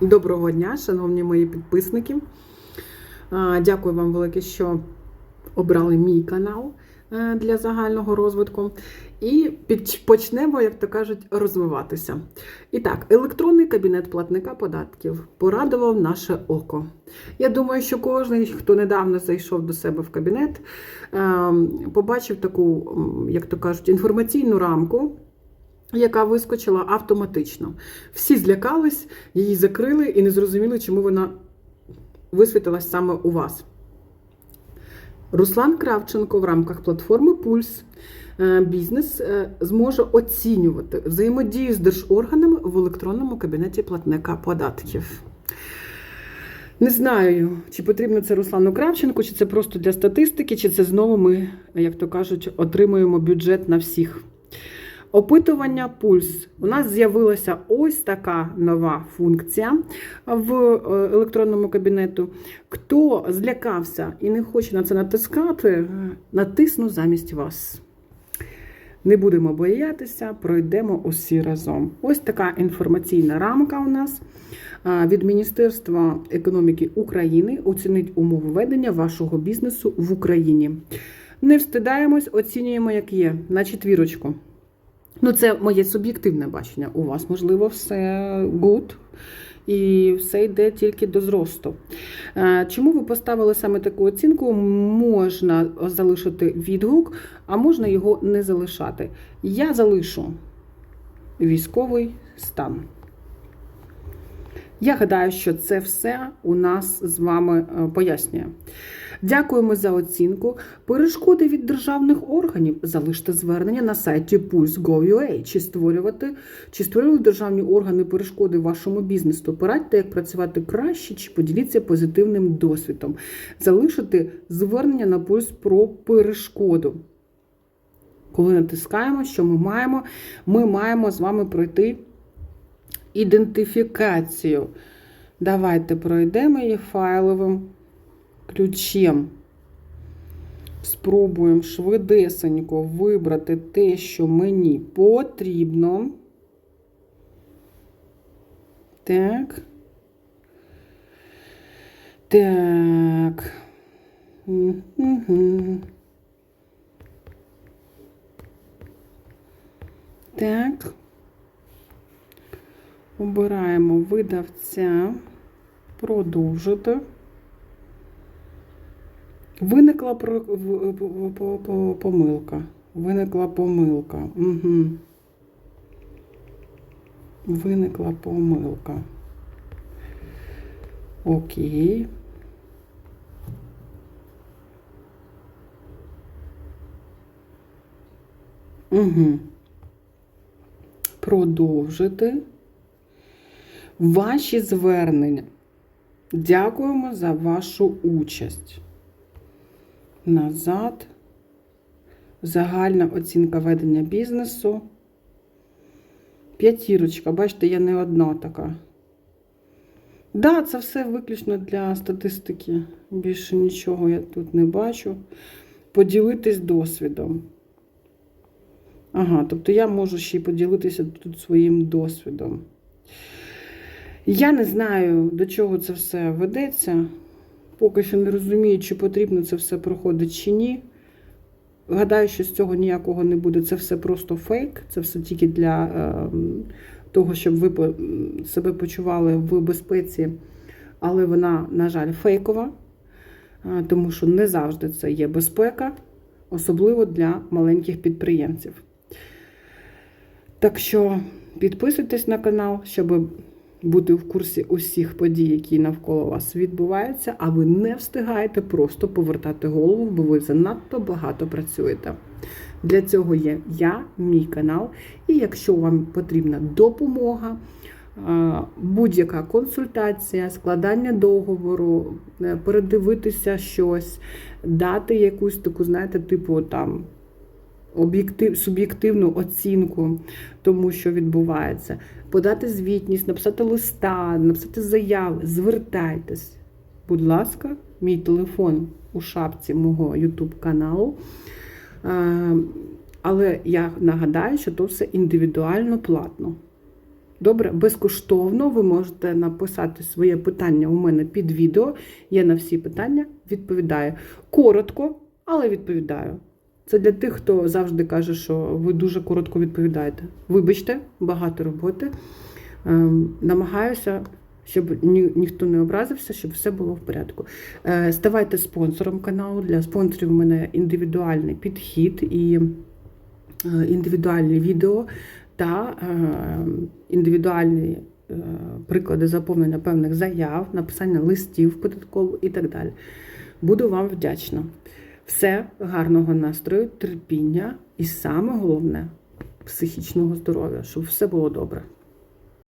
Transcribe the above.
Доброго дня, шановні мої підписники. Дякую вам велике, що обрали мій канал е, для загального розвитку. І почнемо, як то кажуть, розвиватися. І так, електронний кабінет платника податків порадував наше око. Я думаю, що кожен, хто недавно зайшов до себе в кабінет, е, побачив таку, як то кажуть, інформаційну рамку яка вискочила автоматично. Всі злякались, її закрили і не зрозуміли, чому вона висвітилась саме у вас. Руслан Кравченко в рамках платформи Пульс е, бізнес е, зможе оцінювати взаємодію з держорганами в електронному кабінеті платника податків. Не знаю, чи потрібно це Руслану Кравченку, чи це просто для статистики, чи це знову ми, як то кажуть, отримуємо бюджет на всіх. Опитування пульс. У нас з'явилася ось така нова функція в е, електронному кабінету. Хто злякався і не хоче на це натискати, е, натисну замість вас. Не будемо боятися, пройдемо усі разом. Ось така інформаційна рамка у нас е, від Міністерства економіки України оцінить умови ведення вашого бізнесу в Україні. Не встидаємось, оцінюємо, як є, на четвірочку. Ну, це моє суб'єктивне бачення. У вас, можливо, все good. І все йде тільки до зросту. Е, Чому ви поставили саме таку оцінку? Можна залишити відгук, а можна його не залишати. Я залишу військовий стан. Я гадаю, що це все у нас з вами е, пояснює. Дякуємо за оцінку. Перешкоди від державних органів залиште звернення на сайті Pulse.gov.ua. Чи створювати, чи створювали державні органи перешкоди вашому бізнесу? Порадьте, як працювати краще, чи поділіться позитивним досвідом. Залишити звернення на пульс про перешкоду. Коли натискаємо, що ми маємо? Ми маємо з вами пройти ідентифікацію. Давайте пройдемо її файловим ключем. Спробуємо швидесенько вибрати те, що мені потрібно. Так. Так. Угу. Так. Обираємо видавця, продовжити. Виникла помилка. Виникла помилка. Угу. Виникла помилка. Окей. Угу. Продовжити. Ваші звернення. Дякуємо за вашу участь. Назад. Загальна оцінка ведення бізнесу. П'ятірочка. Бачите, я не одна така. Да, це все виключно для статистики. Більше нічого я тут не бачу. Поділитись досвідом. Ага, тобто я можу ще й поділитися тут своїм досвідом. Я не знаю, до чого це все ведеться. Поки що не розумію, чи потрібно це все проходить чи ні. Гадаю, що з цього ніякого не буде. Це все просто фейк, це все тільки для е, того, щоб ви себе почували в безпеці. Але вона, на жаль, фейкова, е, тому що не завжди це є безпека, особливо для маленьких підприємців. Так що підписуйтесь на канал, щоб бути в курсі усіх подій, які навколо вас відбуваються, а ви не встигаєте просто повертати голову, бо ви занадто багато працюєте. Для цього є я, мій канал. І якщо вам потрібна допомога, будь-яка консультація, складання договору, е, передивитися щось, дати якусь таку, знаєте, типу там об'єктив, суб'єктивну оцінку тому, що відбувається, подати звітність, написати листа, написати заяви, звертайтесь. Будь ласка, мій телефон у шапці мого YouTube каналу. Е, Але я нагадаю, що то все індивідуально платно. Добре, безкоштовно ви можете написати своє питання у мене під відео. Я на всі питання відповідаю. Коротко, але відповідаю. Це для тих, хто завжди каже, що ви дуже коротко відповідаєте. Вибачте, багато роботи. Ем, намагаюся, щоб ні, ніхто не образився, щоб все було в порядку. Е, ставайте спонсором каналу. Для спонсорів у мене індивідуальний підхід і е, індивідуальні відео та е, індивідуальні приклади заповнення певних заяв, написання листів податково і так далі. Буду вам вдячна. Все, гарного настрою, терпіння і саме головне психічного здоров'я, щоб все було добре.